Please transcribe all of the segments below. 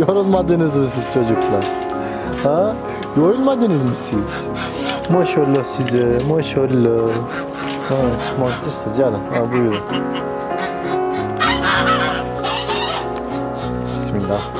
Yorulmadınız mı siz çocuklar? Ha? Yorulmadınız mı siz? Maşallah size, maşallah. Ha, çıkmak isterseniz canım. Ha, buyurun. Bismillah.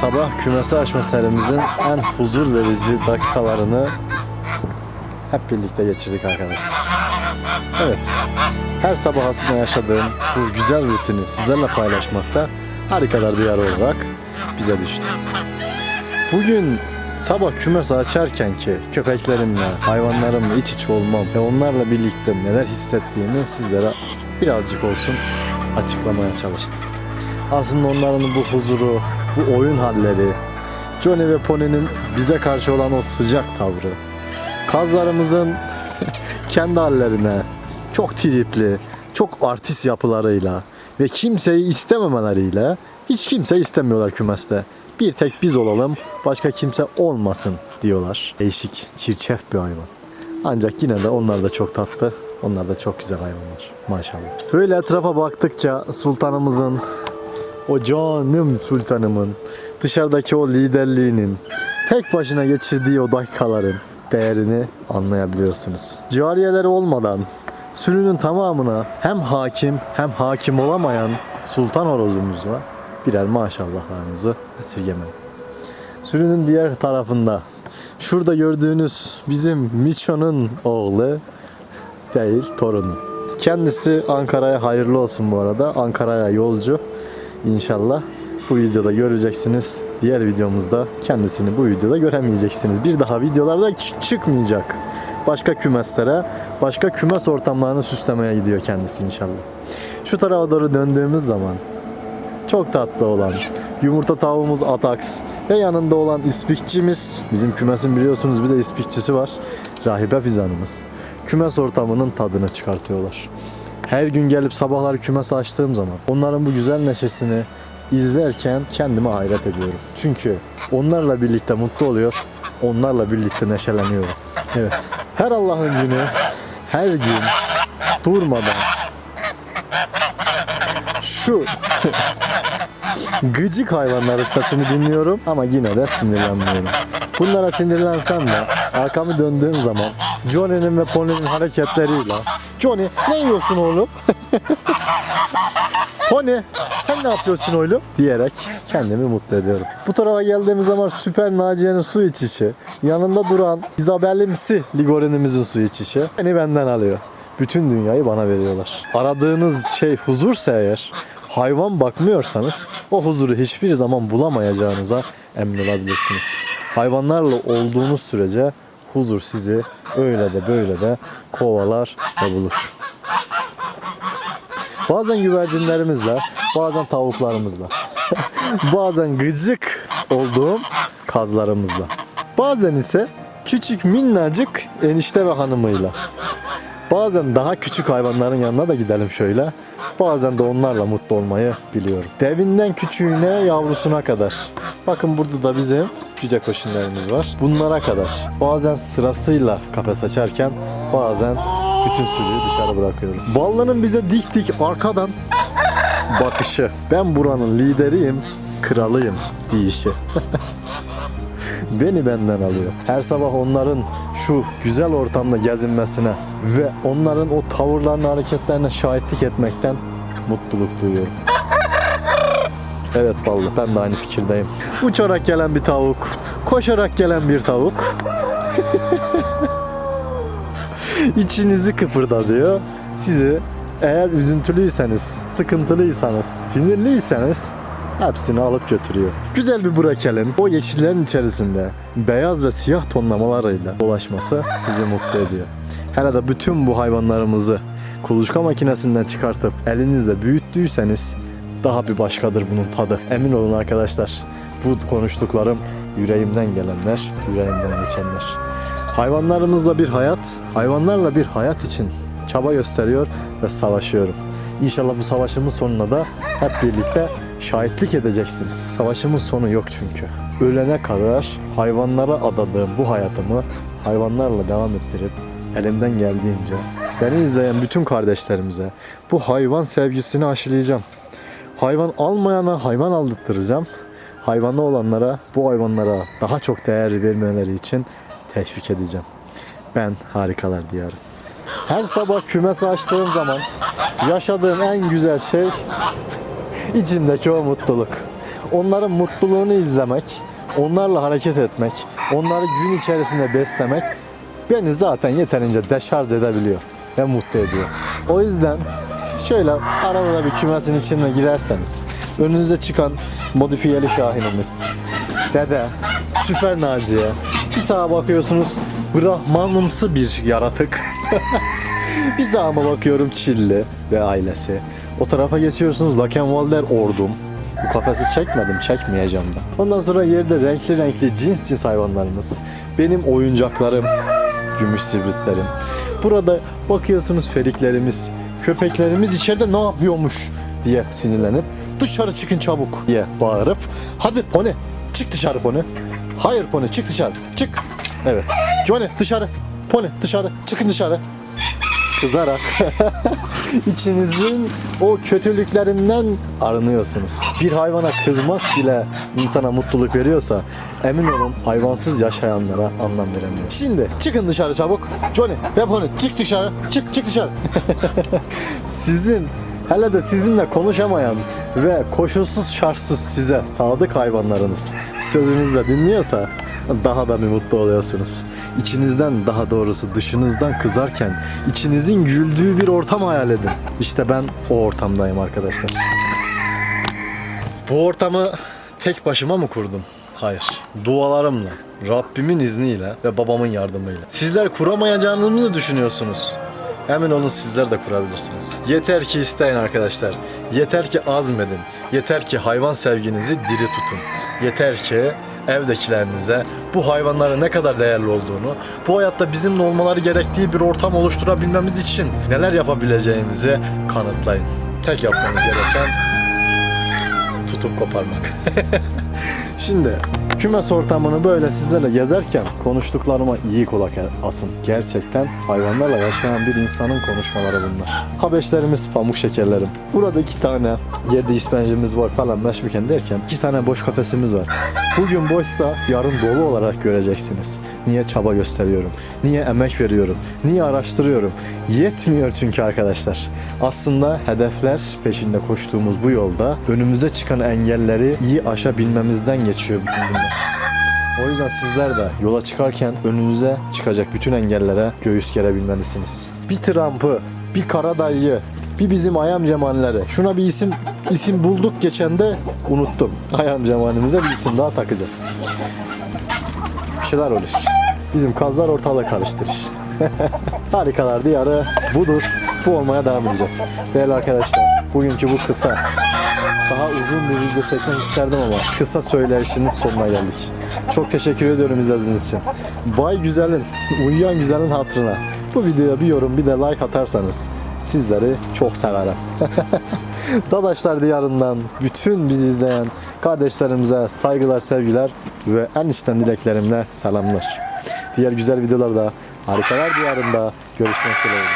Sabah kümesi açma serimizin en huzur verici dakikalarını hep birlikte geçirdik arkadaşlar. Evet, her sabah aslında yaşadığım bu güzel rutini sizlerle paylaşmakta harikalar bir yer olarak bize düştü. Bugün sabah kümes açarken ki köpeklerimle, hayvanlarımla iç içe olmam ve onlarla birlikte neler hissettiğimi sizlere birazcık olsun açıklamaya çalıştım. Aslında onların bu huzuru, bu oyun halleri, Johnny ve Pony'nin bize karşı olan o sıcak tavrı, kazlarımızın kendi hallerine çok tripli, çok artist yapılarıyla ve kimseyi istememeleriyle hiç kimse istemiyorlar kümeste. Bir tek biz olalım, başka kimse olmasın diyorlar. Değişik, çirçef bir hayvan. Ancak yine de onlar da çok tatlı. Onlar da çok güzel hayvanlar. Maşallah. Böyle etrafa baktıkça sultanımızın o canım sultanımın dışarıdaki o liderliğinin tek başına geçirdiği o dakikaların değerini anlayabiliyorsunuz. Cariyeleri olmadan sürünün tamamına hem hakim hem hakim olamayan sultan horozumuza birer maşallahlarımızı esirgemeyin. Sürünün diğer tarafında şurada gördüğünüz bizim Miço'nun oğlu değil torunu. Kendisi Ankara'ya hayırlı olsun bu arada. Ankara'ya yolcu. İnşallah bu videoda göreceksiniz. Diğer videomuzda kendisini bu videoda göremeyeceksiniz. Bir daha videolarda çıkmayacak. Başka kümeslere, başka kümes ortamlarını süslemeye gidiyor kendisi inşallah. Şu tarafa doğru döndüğümüz zaman çok tatlı olan yumurta tavuğumuz Atax Ve yanında olan ispikçimiz, bizim kümesin biliyorsunuz bir de ispikçisi var. Rahibe Fizanımız. Kümes ortamının tadını çıkartıyorlar. Her gün gelip sabahları kümes açtığım zaman onların bu güzel neşesini izlerken kendime hayret ediyorum. Çünkü onlarla birlikte mutlu oluyor, onlarla birlikte neşeleniyorum. Evet. Her Allah'ın günü, her gün durmadan şu gıcık hayvanların sesini dinliyorum ama yine de sinirlenmiyorum. Bunlara sinirlensem de arkamı döndüğüm zaman Johnny'nin ve Pony'nin hareketleriyle Johnny ne yiyorsun oğlum? Pony sen ne yapıyorsun oğlum? Diyerek kendimi mutlu ediyorum. Bu tarafa geldiğimiz zaman Süper Naciye'nin su içişi, yanında duran Isabellimsi Ligorin'imizin su içişi beni benden alıyor. Bütün dünyayı bana veriyorlar. Aradığınız şey huzursa eğer, hayvan bakmıyorsanız o huzuru hiçbir zaman bulamayacağınıza emin olabilirsiniz. Hayvanlarla olduğunuz sürece huzur sizi öyle de böyle de kovalar ve bulur. Bazen güvercinlerimizle, bazen tavuklarımızla, bazen gıcık olduğum kazlarımızla. Bazen ise küçük minnacık enişte ve hanımıyla. Bazen daha küçük hayvanların yanına da gidelim şöyle. Bazen de onlarla mutlu olmayı biliyorum. Devinden küçüğüne yavrusuna kadar. Bakın burada da bizim cüce koşunlarımız var. Bunlara kadar. Bazen sırasıyla kafes açarken bazen bütün sürüyü dışarı bırakıyorum. Ballı'nın bize dik dik arkadan bakışı. Ben buranın lideriyim, kralıyım deyişi. Beni benden alıyor. Her sabah onların şu güzel ortamda gezinmesine ve onların o tavırlarına, hareketlerine şahitlik etmekten mutluluk duyuyorum. Evet Ballı, ben de aynı fikirdeyim. Uçarak gelen bir tavuk, koşarak gelen bir tavuk. İçinizi kıpırdatıyor. Sizi eğer üzüntülüyseniz, sıkıntılıysanız, sinirliyseniz hepsini alıp götürüyor. Güzel bir bırakalım. O yeşillerin içerisinde beyaz ve siyah tonlamalarıyla dolaşması sizi mutlu ediyor. Hele de bütün bu hayvanlarımızı kuluçka makinesinden çıkartıp elinizle büyüttüyseniz daha bir başkadır bunun tadı. Emin olun arkadaşlar bu konuştuklarım yüreğimden gelenler, yüreğimden geçenler. Hayvanlarımızla bir hayat, hayvanlarla bir hayat için çaba gösteriyor ve savaşıyorum. İnşallah bu savaşımın sonuna da hep birlikte şahitlik edeceksiniz. Savaşımın sonu yok çünkü. Ölene kadar hayvanlara adadığım bu hayatımı hayvanlarla devam ettirip elimden geldiğince beni izleyen bütün kardeşlerimize bu hayvan sevgisini aşılayacağım. Hayvan almayana hayvan aldırtacağım. Hayvanlı olanlara bu hayvanlara daha çok değer vermeleri için teşvik edeceğim. Ben harikalar diyarım. Her sabah kümesi açtığım zaman yaşadığım en güzel şey içimdeki o mutluluk. Onların mutluluğunu izlemek, onlarla hareket etmek, onları gün içerisinde beslemek beni zaten yeterince deşarj edebiliyor ve mutlu ediyor. O yüzden şöyle arada da bir kümesin içine girerseniz önünüze çıkan modifiyeli şahinimiz, dede, süper Naciye, bir sağa bakıyorsunuz Brahmanımsı bir yaratık. bir sağa bakıyorum Çilli ve ailesi. O tarafa geçiyorsunuz Lakenwalder ordum. Bu kafesi çekmedim, çekmeyeceğim de. Ondan sonra yerde renkli renkli cins cins hayvanlarımız. Benim oyuncaklarım, gümüş sivritlerim. Burada bakıyorsunuz feriklerimiz, köpeklerimiz içeride ne yapıyormuş diye sinirlenip dışarı çıkın çabuk diye bağırıp hadi pony çık dışarı pony. Hayır pony çık dışarı çık. Evet. Johnny dışarı. Pony dışarı. Çıkın dışarı. Kızarak içinizin o kötülüklerinden arınıyorsunuz. Bir hayvana kızmak bile insana mutluluk veriyorsa emin olun hayvansız yaşayanlara anlam veremiyor. Şimdi çıkın dışarı çabuk. Johnny ve Pony çık dışarı. Çık çık dışarı. Sizin hele de sizinle konuşamayan ve koşulsuz şartsız size sadık hayvanlarınız sözünüzü de dinliyorsa daha da bir mutlu oluyorsunuz. İçinizden daha doğrusu dışınızdan kızarken içinizin güldüğü bir ortam hayal edin. İşte ben o ortamdayım arkadaşlar. Bu ortamı tek başıma mı kurdum? Hayır. Dualarımla, Rabbimin izniyle ve babamın yardımıyla. Sizler kuramayacağınızı mı düşünüyorsunuz? Emin olun sizler de kurabilirsiniz. Yeter ki isteyin arkadaşlar. Yeter ki azmedin. Yeter ki hayvan sevginizi diri tutun. Yeter ki evdekilerinize bu hayvanların ne kadar değerli olduğunu, bu hayatta bizimle olmaları gerektiği bir ortam oluşturabilmemiz için neler yapabileceğimizi kanıtlayın. Tek yapmanız gereken tutup koparmak. Şimdi kümes ortamını böyle sizlerle gezerken konuştuklarıma iyi kulak asın. Gerçekten hayvanlarla yaşayan bir insanın konuşmaları bunlar. Habeşlerimiz, pamuk şekerlerim. Burada iki tane yerde ispencimiz var falan meşbuken derken iki tane boş kafesimiz var. Bugün boşsa yarın dolu olarak göreceksiniz. Niye çaba gösteriyorum? Niye emek veriyorum? Niye araştırıyorum? Yetmiyor çünkü arkadaşlar. Aslında hedefler peşinde koştuğumuz bu yolda önümüze çıkan engelleri iyi aşabilmemizden geçiyor bütün bunlar. O yüzden sizler de yola çıkarken önünüze çıkacak bütün engellere göğüs gerebilmelisiniz. Bir Trump'ı, bir Karadayı'yı, bir bizim Ayam Cemalleri. Şuna bir isim isim bulduk geçen de unuttum. Ayam Cemalimize bir isim daha takacağız. Bir şeyler olur. Bizim kazlar ortalığı karıştırır. Harikalar diyarı budur. Bu olmaya devam edecek. Değerli arkadaşlar, bugünkü bu kısa, daha uzun bir video çekmek isterdim ama kısa söyleyişinin sonuna geldik. Çok teşekkür ediyorum izlediğiniz için. Bay Güzel'in, Uyuyan Güzel'in hatırına bu videoya bir yorum bir de like atarsanız sizleri çok severim. Dadaşlar diyarından bütün bizi izleyen kardeşlerimize saygılar, sevgiler ve en içten dileklerimle selamlar. Diğer güzel videolarda harikalar diyarında görüşmek dileğiyle.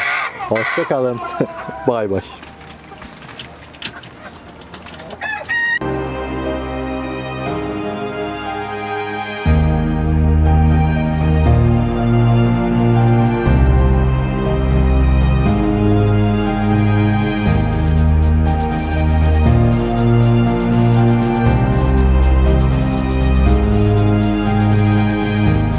Hoşçakalın. bay bay.